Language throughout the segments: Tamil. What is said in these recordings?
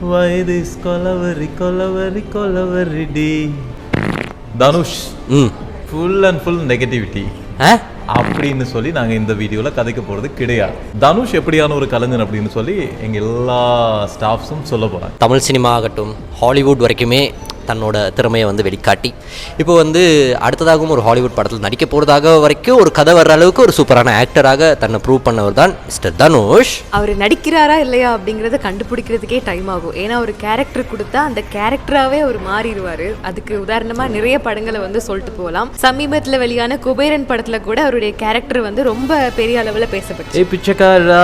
வயதிஸ் கொலவரி கொலவரி கொலவரி டி. தனுஷ் ம். ஃபுல் அண்ட் ஃபுல் நெகட்டிவிட்டி அப்படின்னு சொல்லி நாங்கள் இந்த வீடியோவில் கதைக்க போகிறது கிடையாது. தனுஷ் எப்படியான ஒரு கலைஞன் அப்படின்னு சொல்லி எங்கள் எல்லா ஸ்டாஃப்ஸும் சொல்ல போகிறாங்க தமிழ் சினிமா ஆகட்டும் ஹாலிவுட் வரைக்குமே தன்னோட திறமையை வந்து வெளிக்காட்டி இப்போ வந்து அடுத்ததாகவும் ஒரு ஹாலிவுட் படத்தில் நடிக்க போகிறதாக வரைக்கும் ஒரு கதை வர்ற அளவுக்கு ஒரு சூப்பரான ஆக்டராக தன்னை ப்ரூவ் பண்ணவர் தான் மிஸ்டர் தனுஷ். அவர் நடிக்கிறாரா இல்லையா அப்படிங்கிறத கண்டுபிடிக்கிறதுக்கே டைம் ஆகும். ஏன்னா ஒரு கேரக்டர் கொடுத்தா அந்த கேரக்டராகவே அவர் மாறிடுவார். அதுக்கு உதாரணமாக நிறைய படங்களை வந்து சொல்லிட்டு போகலாம். சமீபத்தில் வெளியான குபேரன் படத்தில் கூட அவருடைய கேரக்டர் வந்து ரொம்ப பெரிய அளவில் பேசப்பட்டுச்சு. ஏ பிச்சைக்காரா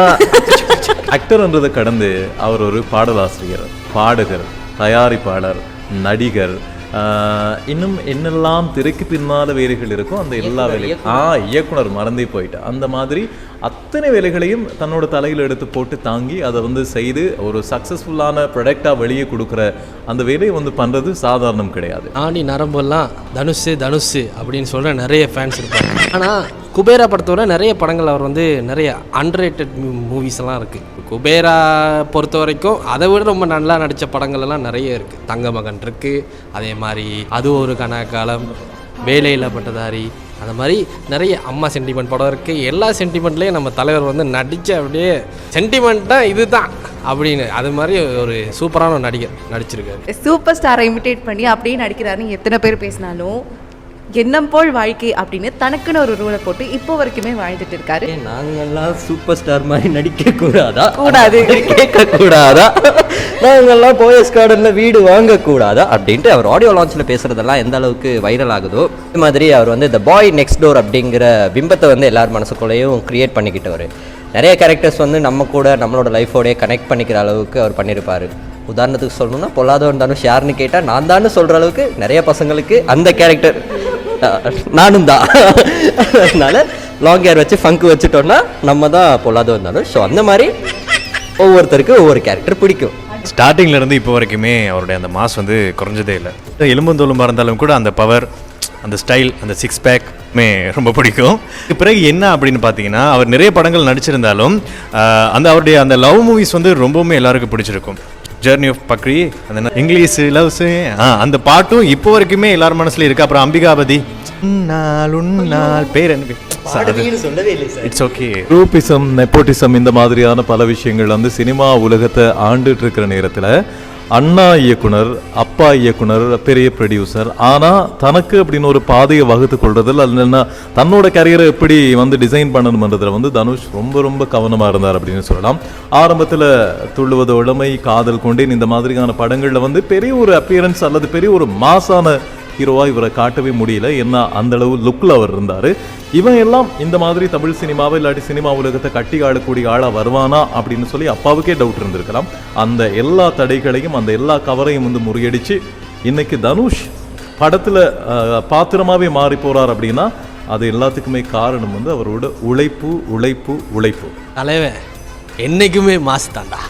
ஆக்டர்ன்றதை கடந்து அவர் ஒரு பாடலாசிரியர் பாடகர் தயாரிப்பாளர் நடிகர். இன்னும் என்னெல்லாம் திரைக்கு பின்னால வேலைகள் இருக்கோ அந்த எல்லா வேலையும் ஆ இயக்குனர் மறந்தே போயிட்டேன் அந்த மாதிரி அத்தனை வேலைகளையும் தன்னோட தலையில் எடுத்து போட்டு தாங்கி அதை வந்து செய்து ஒரு சக்ஸஸ்ஃபுல்லான ப்ராடக்டாக வெளியே கொடுக்குற அந்த வேலையை வந்து பண்ணுறது சாதாரணம் கிடையாது. ஆணி நரம்பெல்லாம் தனுஷு தனுஷு அப்படின்னு சொல்கிற நிறைய ஃபேன்ஸ் இருப்பாங்க. ஆனால் குபேரா படத்தோட நிறைய படங்கள் அவர் வந்து நிறைய அன்ரேட்டட் மூவிஸ் எல்லாம் இருக்குது குபேரா பொறுத்த வரைக்கும் அதை விட ரொம்ப நல்லா நடித்த படங்கள் எல்லாம் நிறைய இருக்குது தங்க மகன் இருக்குது அதே மாதிரி அது ஒரு கனகாலம் வேலையில் பட்டதாரி அந்த மாதிரி நிறைய அம்மா சென்டிமெண்ட் படம் இருக்குது எல்லா சென்டிமெண்ட்லேயும் நம்ம தலைவர் வந்து நடித்த அப்படியே சென்டிமெண்ட்டாக இதுதான் அப்படின்னு அது மாதிரி ஒரு சூப்பரான நடிகர் நடிச்சிருக்காரு. சூப்பர் ஸ்டாரை இமிட்டேட் பண்ணி அப்படியே நடிக்கிறாருன்னு எத்தனை பேர் பேசினாலும் எண்ணம் போல் வாழ்க்கை அப்படின்னு தனக்குன்னு ஒரு ரூலை போட்டு இப்போ வரைக்குமே வாழ்ந்துட்டு இருக்காரு. நாங்கெல்லாம் சூப்பர் ஸ்டார் மாதிரி நடிக்க கூடாதா. கூடாது. கேட்க கூடாதா நாங்கெல்லாம் போயஸ் கார்டன்ல வீடு வாங்க கூடாதா அப்படின்ட்டு அவர் ஆடியோ லான்ச்ல பேசுறதெல்லாம் எந்த அளவுக்கு வைரல் ஆகுதோ இது மாதிரி அவர் வந்து இந்த பாய் நெக்ஸ்ட் டோர் அப்படிங்கிற பிம்பத்தை வந்து எல்லார் மனசுக்குள்ளேயும் கிரியேட் பண்ணிக்கிட்டவர். நிறைய கேரக்டர்ஸ் வந்து நம்ம கூட நம்மளோட லைஃபோடய கனெக்ட் பண்ணிக்கிற அளவுக்கு அவர் பண்ணியிருப்பாரு உதாரணத்துக்கு சொல்லணும்னா பொல்லாதவன் தானும் யாருன்னு கேட்டால் நான் தான்னு சொல்கிற அளவுக்கு நிறைய பசங்களுக்கு அந்த கேரக்டர் நானும் தான். அதனால லாங் ஹேர் வச்சு ஃபங்க் வச்சுட்டோம்னா நம்ம தான் பொல்லாத வந்தாலும் ஸோ அந்த மாதிரி ஒவ்வொருத்தருக்கு ஒவ்வொரு கேரக்டர் பிடிக்கும். ஸ்டார்டிங்ல இருந்து இப்போ வரைக்குமே அவருடைய அந்த மாஸ் வந்து குறைஞ்சதே இல்லை. எலும்பந்தோலுமா இருந்தாலும் கூட அந்த பவர் அந்த ஸ்டைல் அந்த சிக்ஸ் பேக்மே ரொம்ப பிடிக்கும். பிறகு என்ன அப்படின்னு பார்த்தீங்கன்னா அவர் நிறைய படங்கள் நடிச்சிருந்தாலும் அந்த அவருடைய அந்த லவ் மூவிஸ் வந்து ரொம்பவுமே எல்லாருக்கும் பிடிச்சிருக்கும். ஜேர்னி ஆஃப் பக்ரி அந்த இங்கிலீஷ் லவ்ஸ் அந்த பாட்டும் இப்போ வரைக்குமே எல்லார் மனசுல இருக்கு. அப்புறம் அம்பிகாபதி. உன்னால் பேர் இட்ஸ் ஓகே குரூப்பிசம் நெப்போட்டிசம் இந்த மாதிரியான பல விஷயங்கள் வந்து சினிமா உலகத்தை ஆண்டுட்டு இருக்கிற நேரத்தில் அண்ணா இயக்குனர் அப்பா இயக்குனர் பெரிய ப்ரொடியூசர் ஆனால் தனக்கு அப்படின்னு ஒரு பாதையை வகுத்து கொள்றதில் அது தன்னோட கரியரை எப்படி வந்து டிசைன் பண்ணணுமன்றதில் வந்து தனுஷ் ரொம்ப ரொம்ப கவனமாக இருந்தார் அப்படின்னு சொல்லலாம். ஆரம்பத்தில் துள்ளுவது உளமை காதல் கொண்டேன் இந்த மாதிரியான படங்களில் வந்து பெரிய ஒரு அப்பியரன்ஸ் அல்லது பெரிய ஒரு மாசான ஹீரோவா இவரை காட்டவே முடியல. என்ன அந்த அளவு லுக்கில் அவர் இருந்தார். இவன் எல்லாம் இந்த மாதிரி தமிழ் சினிமாவை இல்லாட்டி சினிமா உலகத்தை கட்டி ஆடக்கூடிய ஆளா வருவானா அப்படின்னு சொல்லி அப்பாவுக்கே டவுட் இருந்திருக்கலாம். அந்த எல்லா தடைகளையும் அந்த எல்லா கவரையும் வந்து முறியடிச்சு இன்னைக்கு தனுஷ் படத்துல பாத்திரமாகவே பாத்திரமாவே மாறி போகிறார் அப்படின்னா அது எல்லாத்துக்குமே காரணம் வந்து அவரோட உழைப்பு உழைப்பு உழைப்பு. தலைவன் என்னைக்குமே மாசு தாண்டா